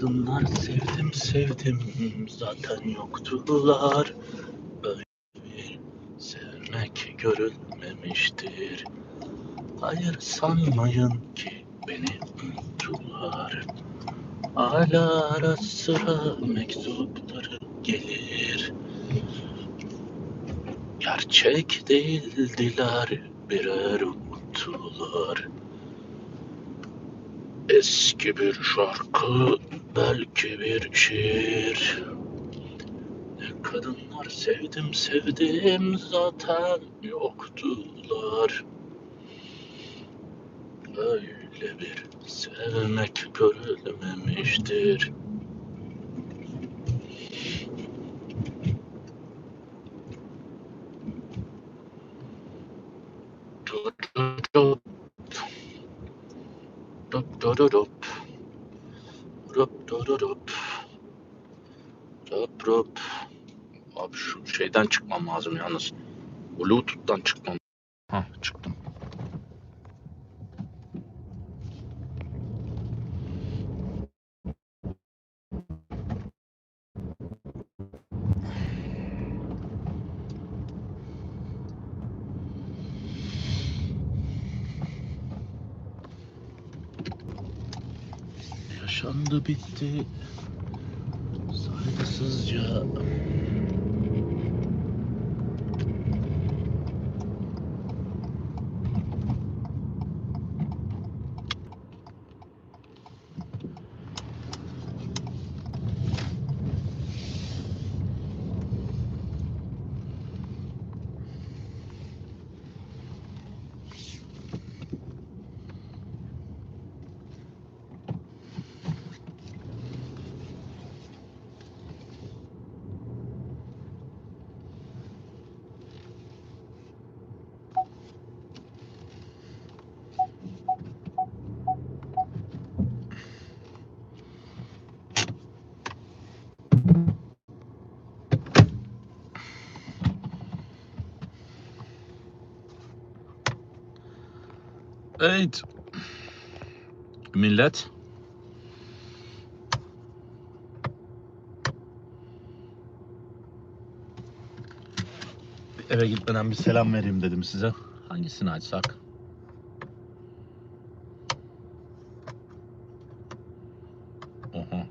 kadınlar sevdim sevdim zaten yoktular. Böyle bir sevmek görülmemiştir. Hayır sanmayın ki beni unuttular. Hala ara sıra mektupları gelir. Gerçek değildiler birer umutlular. Eski bir şarkı, belki bir şiir. Kadınlar sevdim sevdim zaten yoktular. Öyle bir sevmek görülmemiştir. Dup dup dup dup dup Dorurup. Rop rop. Abi şu şeyden çıkmam lazım yalnız. Bluetooth'tan çıkmam. Hah çıktım. Bitti. Saygısızca. Evet. Millet. Eve gitmeden bir selam vereyim dedim size. Hangisini açsak? Oha.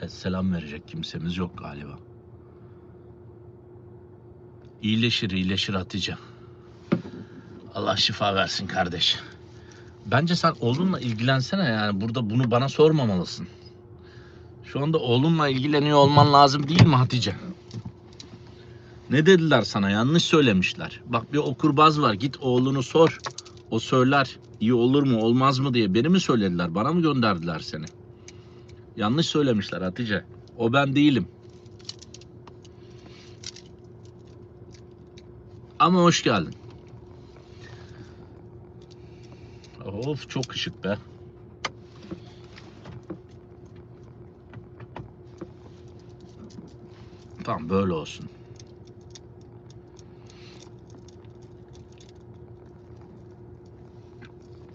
Evet, selam verecek kimsemiz yok galiba. İyileşir, iyileşir Hatice. Allah şifa versin kardeş. Bence sen oğlunla ilgilensene yani. Burada bunu bana sormamalısın. Şu anda oğlunla ilgileniyor olman lazım değil mi Hatice? Ne dediler sana? Yanlış söylemişler. Bak bir okurbaz var. Git oğlunu sor. O söyler. İyi olur mu olmaz mı diye. Beni mi söylediler? Bana mı gönderdiler seni? Yanlış söylemişler Hatice. O ben değilim. Ama hoş geldin. Of çok ışık be. Tamam böyle olsun.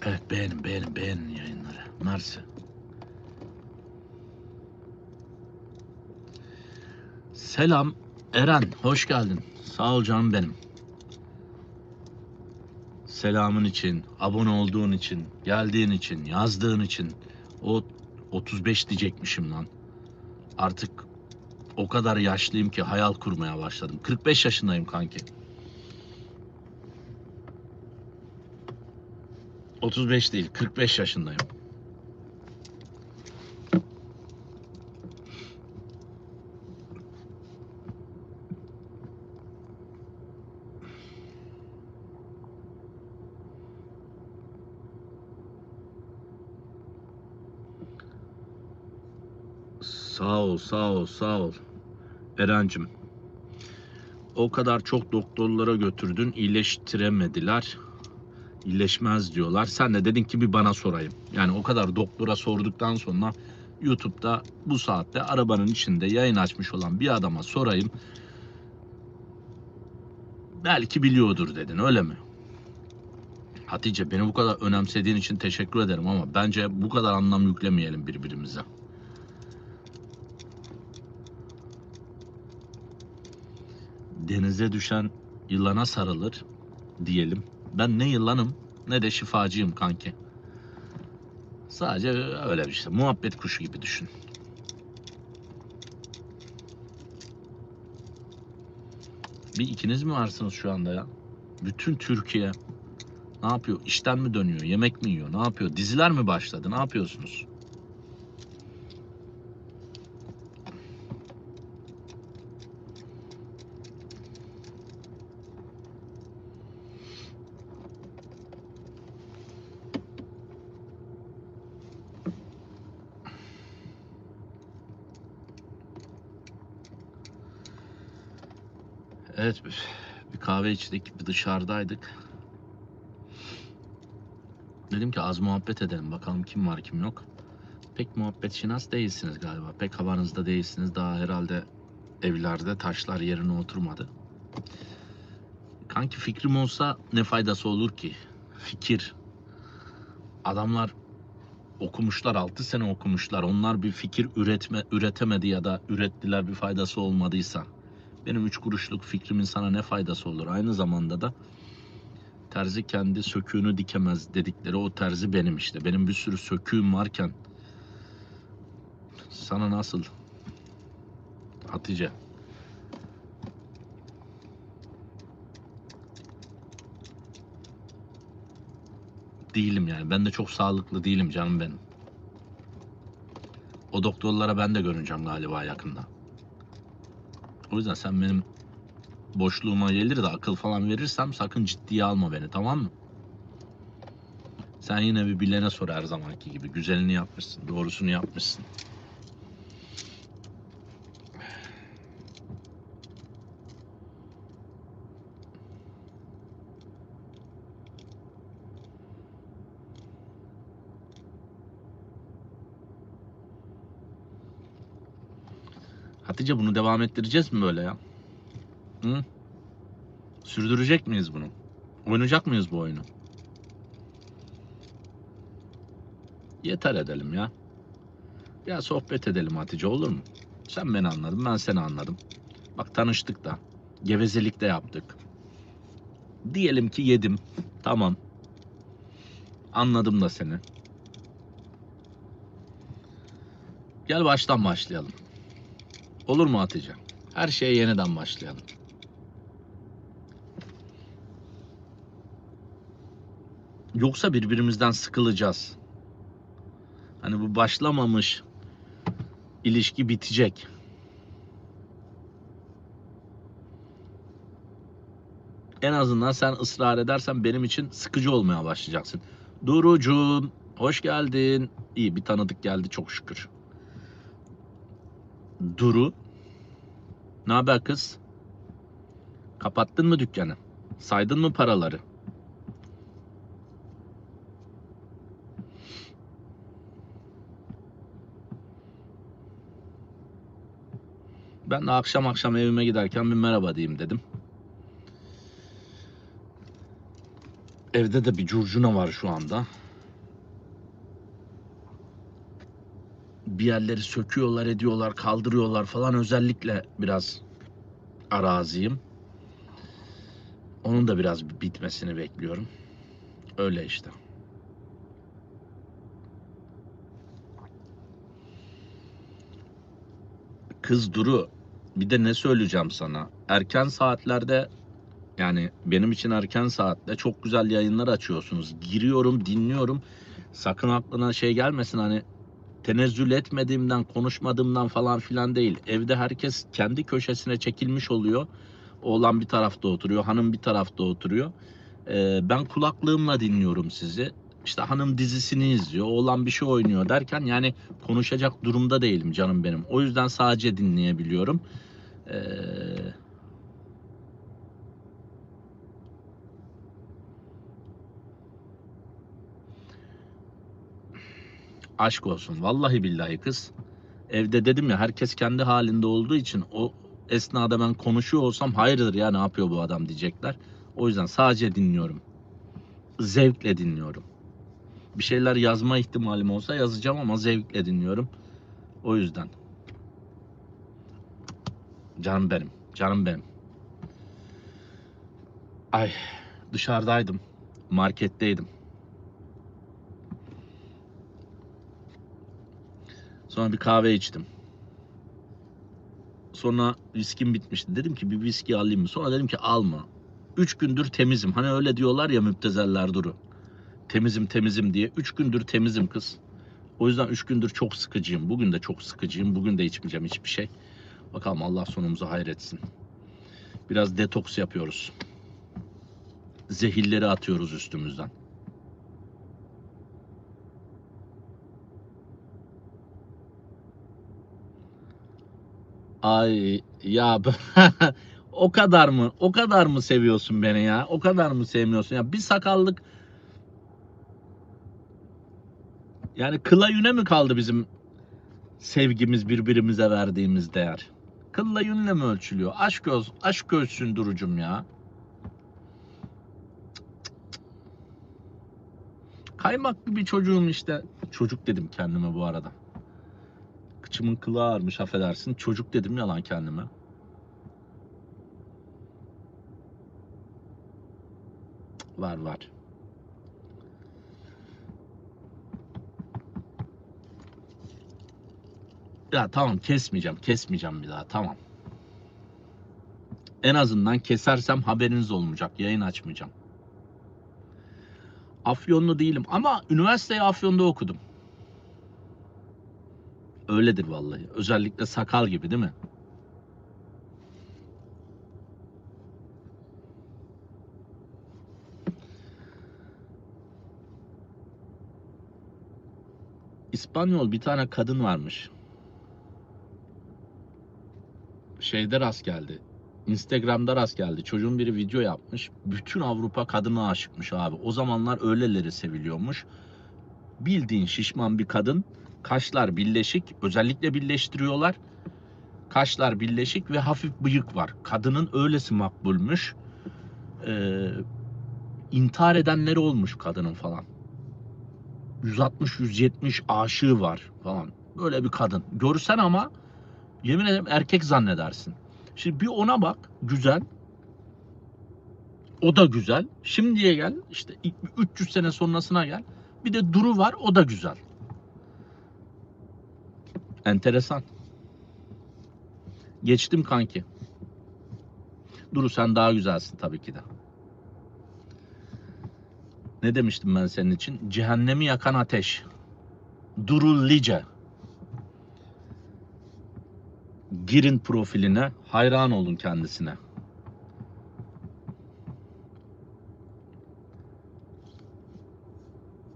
Evet beğenin beğenin beğenin yayınları. Mersi. Selam Eren, hoş geldin. Sağ ol canım benim. Selamın için, abone olduğun için, geldiğin için, yazdığın için. O 35 diyecekmişim lan. Artık o kadar yaşlıyım ki hayal kurmaya başladım. 45 yaşındayım kanki. 35 değil, 45 yaşındayım. Sağ ol, sağ ol. Erencim. O kadar çok doktorlara götürdün, iyileştiremediler. İyileşmez diyorlar. Sen de dedin ki bir bana sorayım. Yani o kadar doktora sorduktan sonra YouTube'da bu saatte arabanın içinde yayın açmış olan bir adama sorayım. Belki biliyordur dedin öyle mi? Hatice beni bu kadar önemsediğin için teşekkür ederim ama bence bu kadar anlam yüklemeyelim birbirimize. Denize düşen yılana sarılır diyelim. Ben ne yılanım ne de şifacıyım kanki. Sadece öyle bir şey. Muhabbet kuşu gibi düşün. Bir ikiniz mi varsınız şu anda ya? Bütün Türkiye ne yapıyor? İşten mi dönüyor? Yemek mi yiyor? Ne yapıyor? Diziler mi başladı? Ne yapıyorsunuz? Evet bir, kahve içtik, bir dışarıdaydık. Dedim ki az muhabbet edelim bakalım kim var kim yok. Pek muhabbet şinas değilsiniz galiba. Pek havanızda değilsiniz. Daha herhalde evlerde taşlar yerine oturmadı. Kanki fikrim olsa ne faydası olur ki? Fikir. Adamlar okumuşlar 6 sene okumuşlar. Onlar bir fikir üretme üretemedi ya da ürettiler bir faydası olmadıysa benim üç kuruşluk fikrimin sana ne faydası olur? Aynı zamanda da terzi kendi söküğünü dikemez dedikleri o terzi benim işte. Benim bir sürü söküğüm varken sana nasıl Hatice değilim yani. Ben de çok sağlıklı değilim canım benim. O doktorlara ben de görüneceğim galiba yakında. O yüzden sen benim boşluğuma gelir de akıl falan verirsem sakın ciddiye alma beni tamam mı? Sen yine bir bilene sor her zamanki gibi. Güzelini yapmışsın, doğrusunu yapmışsın. Hatice bunu devam ettireceğiz mi böyle ya? Hı? Sürdürecek miyiz bunu? Oynayacak mıyız bu oyunu? Yeter edelim ya. Ya sohbet edelim Hatice olur mu? Sen beni anladın, ben seni anladım. Bak tanıştık da. Gevezelik de yaptık. Diyelim ki yedim. Tamam. Anladım da seni. Gel baştan başlayalım. Olur mu Hatice? Her şeye yeniden başlayalım. Yoksa birbirimizden sıkılacağız. Hani bu başlamamış ilişki bitecek. En azından sen ısrar edersen benim için sıkıcı olmaya başlayacaksın. Durucum, hoş geldin. İyi bir tanıdık geldi çok şükür. Duru. Ne haber kız? Kapattın mı dükkanı? Saydın mı paraları? Ben de akşam akşam evime giderken bir merhaba diyeyim dedim. Evde de bir curcuna var şu anda. Bir yerleri söküyorlar, ediyorlar, kaldırıyorlar falan. Özellikle biraz araziyim. Onun da biraz bitmesini bekliyorum. Öyle işte. Kız Duru, bir de ne söyleyeceğim sana? Erken saatlerde yani benim için erken saatte çok güzel yayınlar açıyorsunuz. Giriyorum, dinliyorum. Sakın aklına şey gelmesin hani tenezzül etmediğimden, konuşmadığımdan falan filan değil. Evde herkes kendi köşesine çekilmiş oluyor. Oğlan bir tarafta oturuyor, hanım bir tarafta oturuyor. Ee, ben kulaklığımla dinliyorum sizi. İşte hanım dizisini izliyor, oğlan bir şey oynuyor derken yani konuşacak durumda değilim canım benim. O yüzden sadece dinleyebiliyorum. Ee, Aşk olsun. Vallahi billahi kız. Evde dedim ya herkes kendi halinde olduğu için o esnada ben konuşuyor olsam hayırdır ya ne yapıyor bu adam diyecekler. O yüzden sadece dinliyorum. Zevkle dinliyorum. Bir şeyler yazma ihtimalim olsa yazacağım ama zevkle dinliyorum. O yüzden. Canım benim. Canım benim. Ay dışarıdaydım. Marketteydim. Sonra bir kahve içtim. Sonra viskim bitmişti. Dedim ki bir viski alayım mı? Sonra dedim ki alma. Üç gündür temizim. Hani öyle diyorlar ya müptezeller duru. Temizim temizim diye. Üç gündür temizim kız. O yüzden üç gündür çok sıkıcıyım. Bugün de çok sıkıcıyım. Bugün de içmeyeceğim hiçbir şey. Bakalım Allah sonumuzu hayretsin. Biraz detoks yapıyoruz. Zehirleri atıyoruz üstümüzden. Ay ya o kadar mı? O kadar mı seviyorsun beni ya? O kadar mı sevmiyorsun ya? Bir sakallık yani kıla yüne mi kaldı bizim sevgimiz birbirimize verdiğimiz değer? Kılla yünle mi ölçülüyor? Aşk öz, aşk ölçsün durucum ya. Kaymaklı bir çocuğum işte. Çocuk dedim kendime bu arada. Kıçımın kılı ağarmış affedersin. Çocuk dedim yalan kendime. Var var. Ya tamam kesmeyeceğim. Kesmeyeceğim bir daha. Tamam. En azından kesersem haberiniz olmayacak. Yayın açmayacağım. Afyonlu değilim ama üniversiteyi Afyon'da okudum. Öyledir vallahi. Özellikle sakal gibi değil mi? İspanyol bir tane kadın varmış. Şeyde rast geldi. Instagram'da rast geldi. Çocuğun biri video yapmış. Bütün Avrupa kadına aşıkmış abi. O zamanlar öyleleri seviliyormuş. Bildiğin şişman bir kadın. Kaşlar birleşik. Özellikle birleştiriyorlar. Kaşlar birleşik ve hafif bıyık var. Kadının öylesi makbulmuş. Ee, intihar edenleri olmuş kadının falan. 160-170 aşığı var falan. Böyle bir kadın. Görsen ama yemin ederim erkek zannedersin. Şimdi bir ona bak güzel. O da güzel. Şimdiye gel işte 300 sene sonrasına gel. Bir de Duru var o da güzel. Enteresan. Geçtim kanki. Duru sen daha güzelsin tabii ki de. Ne demiştim ben senin için? Cehennemi yakan ateş. Duru Lice. Girin profiline, hayran olun kendisine.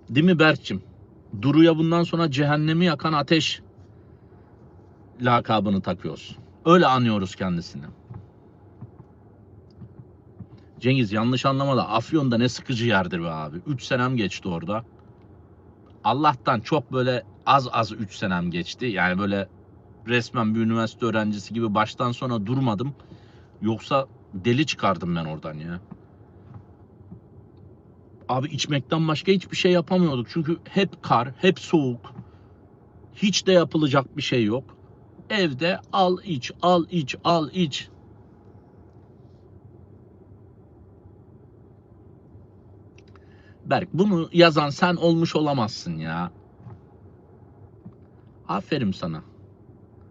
Değil mi Berk'cim? Duru'ya bundan sonra cehennemi yakan ateş lakabını takıyoruz. Öyle anıyoruz kendisini. Cengiz yanlış anlama da Afyon'da ne sıkıcı yerdir be abi. 3 senem geçti orada. Allah'tan çok böyle az az 3 senem geçti. Yani böyle resmen bir üniversite öğrencisi gibi baştan sona durmadım. Yoksa deli çıkardım ben oradan ya. Abi içmekten başka hiçbir şey yapamıyorduk. Çünkü hep kar, hep soğuk. Hiç de yapılacak bir şey yok. Evde al iç, al iç, al iç. Berk bunu yazan sen olmuş olamazsın ya. Aferin sana.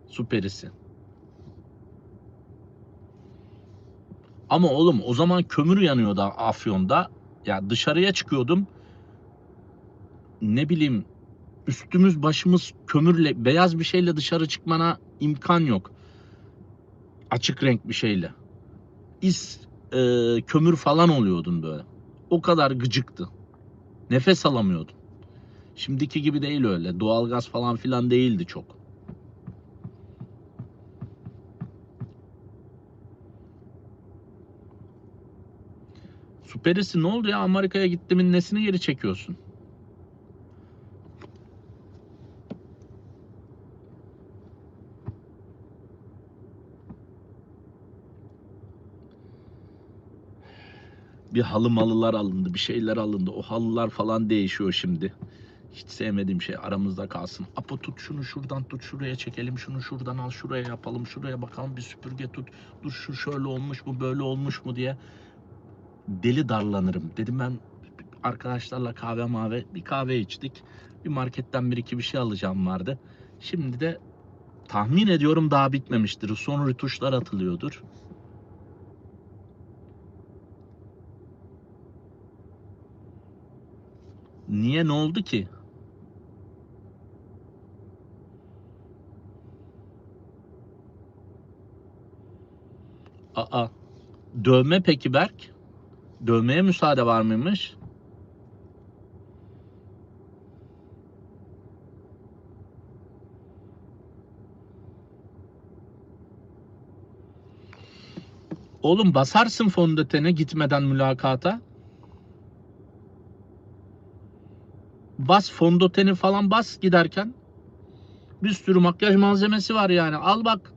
Süperisi. Ama oğlum o zaman kömür yanıyordu Afyon'da. Ya dışarıya çıkıyordum. Ne bileyim üstümüz başımız kömürle beyaz bir şeyle dışarı çıkmana imkan yok. Açık renk bir şeyle. İs e, kömür falan oluyordun böyle. O kadar gıcıktı. Nefes alamıyordun. Şimdiki gibi değil öyle. Doğalgaz falan filan değildi çok. Süperisi ne oldu ya Amerika'ya gittimin nesini geri çekiyorsun? Bir halı malılar alındı, bir şeyler alındı. O halılar falan değişiyor şimdi. Hiç sevmediğim şey aramızda kalsın. Apo tut şunu şuradan tut şuraya çekelim şunu şuradan al şuraya yapalım şuraya bakalım bir süpürge tut. Dur şu şöyle olmuş mu böyle olmuş mu diye deli darlanırım. Dedim ben arkadaşlarla kahve mavi bir kahve içtik. Bir marketten bir iki bir şey alacağım vardı. Şimdi de tahmin ediyorum daha bitmemiştir. Son rütuşlar atılıyordur. Niye ne oldu ki? Aa, dövme peki Berk? Dövmeye müsaade var mıymış? Oğlum basarsın fondötene gitmeden mülakata. Bas fondöteni falan bas giderken. Bir sürü makyaj malzemesi var yani. Al bak.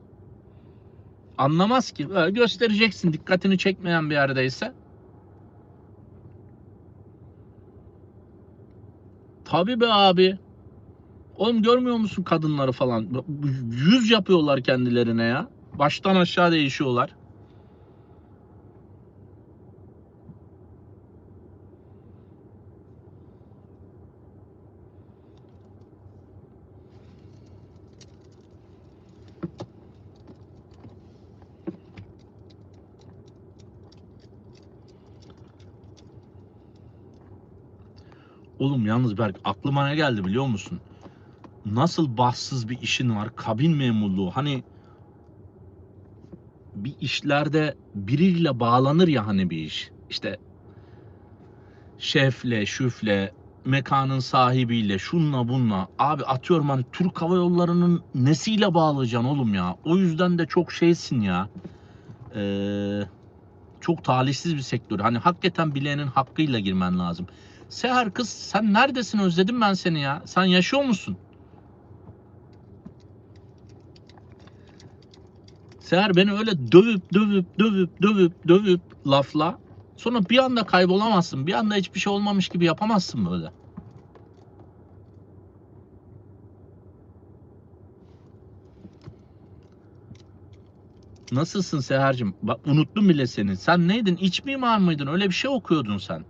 Anlamaz ki. Böyle göstereceksin dikkatini çekmeyen bir yerdeyse. Tabii be abi. Oğlum görmüyor musun kadınları falan? Yüz yapıyorlar kendilerine ya. Baştan aşağı değişiyorlar. Oğlum yalnız Berk aklıma ne geldi biliyor musun? Nasıl bahtsız bir işin var? Kabin memurluğu. Hani bir işlerde biriyle bağlanır ya hani bir iş. İşte şefle, şüfle, mekanın sahibiyle, şunla bunla. Abi atıyorum hani Türk Hava Yolları'nın nesiyle bağlayacaksın oğlum ya? O yüzden de çok şeysin ya. Ee, çok talihsiz bir sektör. Hani hakikaten bileğinin hakkıyla girmen lazım. Seher kız sen neredesin özledim ben seni ya. Sen yaşıyor musun? Seher beni öyle dövüp dövüp dövüp dövüp dövüp lafla. Sonra bir anda kaybolamazsın. Bir anda hiçbir şey olmamış gibi yapamazsın böyle. Nasılsın Seher'cim? Bak unuttum bile seni. Sen neydin? İç mimar mıydın? Öyle bir şey okuyordun sen.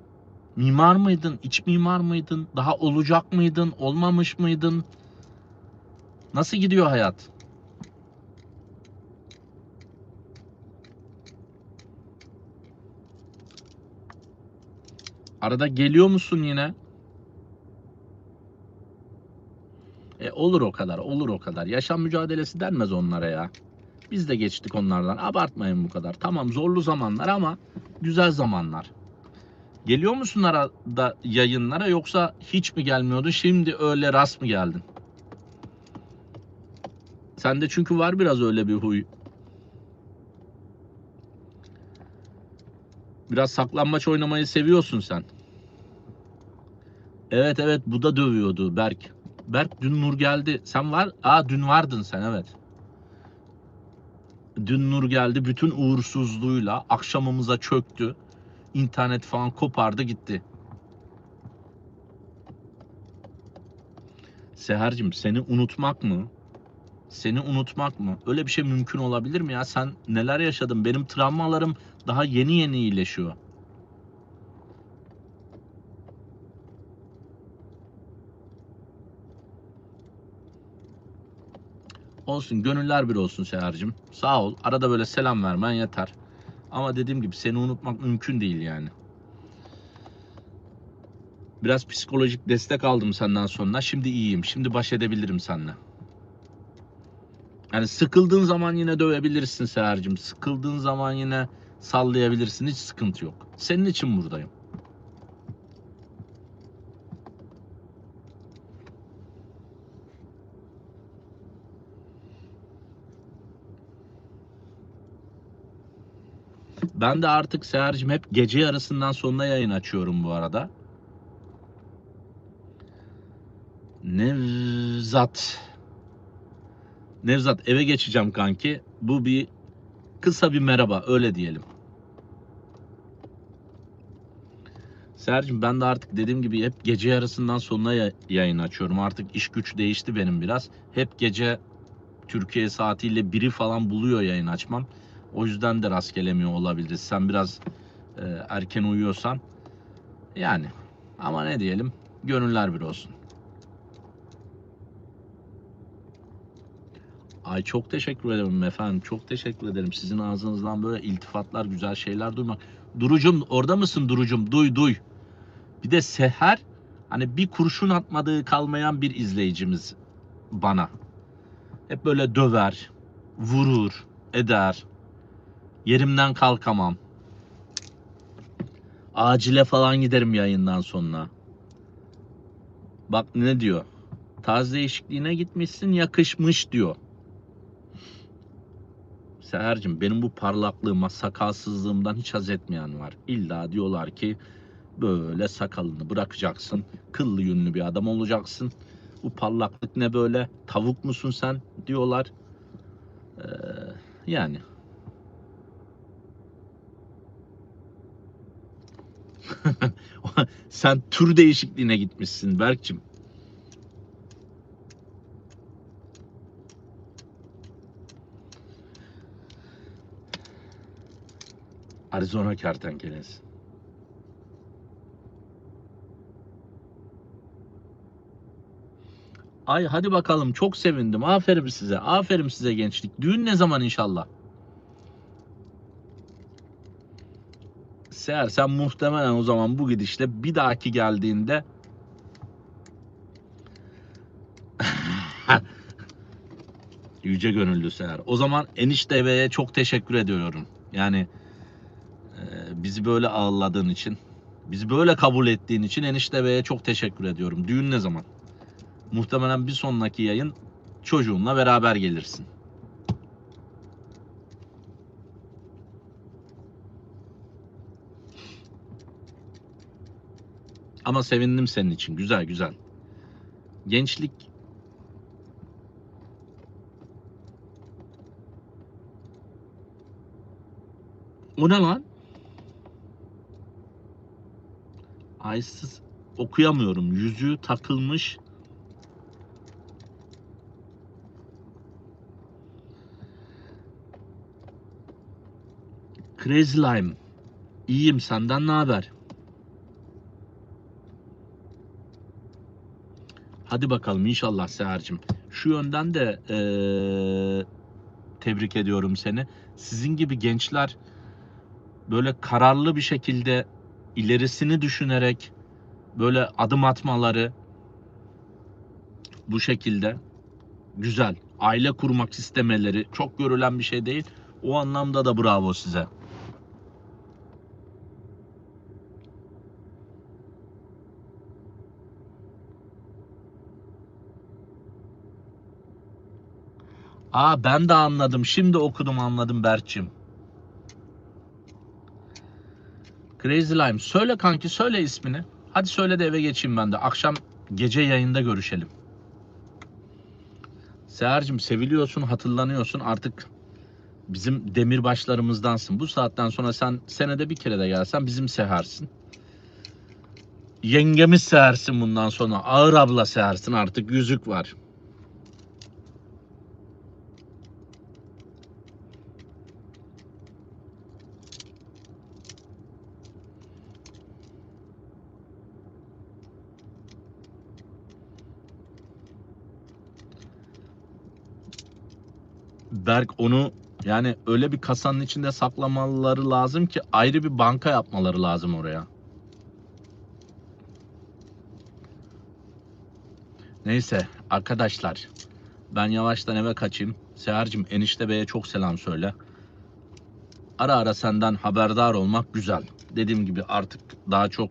Mimar mıydın? İç mimar mıydın? Daha olacak mıydın? Olmamış mıydın? Nasıl gidiyor hayat? Arada geliyor musun yine? E olur o kadar, olur o kadar. Yaşam mücadelesi denmez onlara ya. Biz de geçtik onlardan. Abartmayın bu kadar. Tamam zorlu zamanlar ama güzel zamanlar. Geliyor musun arada yayınlara yoksa hiç mi gelmiyordun? Şimdi öyle rast mı geldin? Sende çünkü var biraz öyle bir huy. Biraz saklanmaç oynamayı seviyorsun sen. Evet evet bu da dövüyordu Berk. Berk dün Nur geldi. Sen var? Aa dün vardın sen evet. Dün Nur geldi bütün uğursuzluğuyla akşamımıza çöktü. İnternet falan kopardı gitti. Seher'cim seni unutmak mı? Seni unutmak mı? Öyle bir şey mümkün olabilir mi ya? Sen neler yaşadın? Benim travmalarım daha yeni yeni iyileşiyor. Olsun gönüller bir olsun Seher'cim. Sağ ol. Arada böyle selam vermen yeter. Ama dediğim gibi seni unutmak mümkün değil yani. Biraz psikolojik destek aldım senden sonra. Şimdi iyiyim. Şimdi baş edebilirim seninle. Yani sıkıldığın zaman yine dövebilirsin Seher'cim. Sıkıldığın zaman yine sallayabilirsin. Hiç sıkıntı yok. Senin için buradayım. Ben de artık Seher'cim hep gece yarısından sonra yayın açıyorum bu arada. Nevzat. Nevzat eve geçeceğim kanki. Bu bir kısa bir merhaba öyle diyelim. Sercim ben de artık dediğim gibi hep gece yarısından sonra ya- yayın açıyorum. Artık iş güç değişti benim biraz. Hep gece Türkiye saatiyle biri falan buluyor yayın açmam. O yüzden de rast gelemiyor olabiliriz. Sen biraz e, erken uyuyorsan yani ama ne diyelim gönüller bir olsun. Ay çok teşekkür ederim efendim. Çok teşekkür ederim. Sizin ağzınızdan böyle iltifatlar, güzel şeyler duymak. Durucum orada mısın Durucum? Duy duy. Bir de Seher hani bir kurşun atmadığı kalmayan bir izleyicimiz bana. Hep böyle döver, vurur, eder. Yerimden kalkamam. Acile falan giderim yayından sonra. Bak ne diyor? Tarz değişikliğine gitmişsin yakışmış diyor. Seher'cim benim bu parlaklığıma, sakalsızlığımdan hiç haz etmeyen var. İlla diyorlar ki böyle sakalını bırakacaksın, kıllı yünlü bir adam olacaksın. Bu parlaklık ne böyle, tavuk musun sen diyorlar. Ee, yani. sen tür değişikliğine gitmişsin Berk'cim. Arizona kertenkelesi. Ay hadi bakalım çok sevindim. Aferin size. Aferin size gençlik. Düğün ne zaman inşallah? Seher sen muhtemelen o zaman bu gidişle bir dahaki geldiğinde Yüce gönüllü Seher. O zaman enişte beye çok teşekkür ediyorum. Yani e, bizi böyle ağırladığın için, bizi böyle kabul ettiğin için enişte beye çok teşekkür ediyorum. Düğün ne zaman? Muhtemelen bir sonraki yayın çocuğunla beraber gelirsin. Ama sevindim senin için. Güzel güzel. Gençlik O ne lan? Aysız okuyamıyorum. Yüzüğü takılmış. Crazy Lime. İyiyim senden ne haber? Hadi bakalım inşallah Seher'cim. Şu yönden de eee, tebrik ediyorum seni. Sizin gibi gençler böyle kararlı bir şekilde ilerisini düşünerek böyle adım atmaları bu şekilde güzel. Aile kurmak istemeleri çok görülen bir şey değil. O anlamda da bravo size. Aa ben de anladım. Şimdi okudum anladım Berk'cim. Crazy Lime. Söyle kanki söyle ismini. Hadi söyle de eve geçeyim ben de. Akşam gece yayında görüşelim. Seher'cim seviliyorsun, hatırlanıyorsun. Artık bizim demirbaşlarımızdansın. Bu saatten sonra sen senede bir kere de gelsen bizim Seher'sin. Yengemiz Seher'sin bundan sonra. Ağır abla Seher'sin artık yüzük var. Berk onu yani öyle bir kasanın içinde saklamaları lazım ki ayrı bir banka yapmaları lazım oraya. Neyse arkadaşlar ben yavaştan eve kaçayım. Seher'cim enişte beye çok selam söyle. Ara ara senden haberdar olmak güzel. Dediğim gibi artık daha çok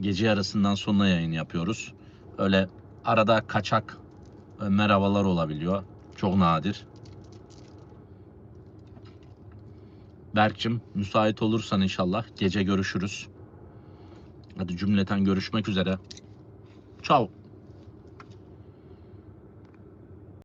gece yarısından sonra yayın yapıyoruz. Öyle arada kaçak e, merhabalar olabiliyor. Çok nadir. Berk'cim müsait olursan inşallah gece görüşürüz. Hadi cümleten görüşmek üzere. Ciao.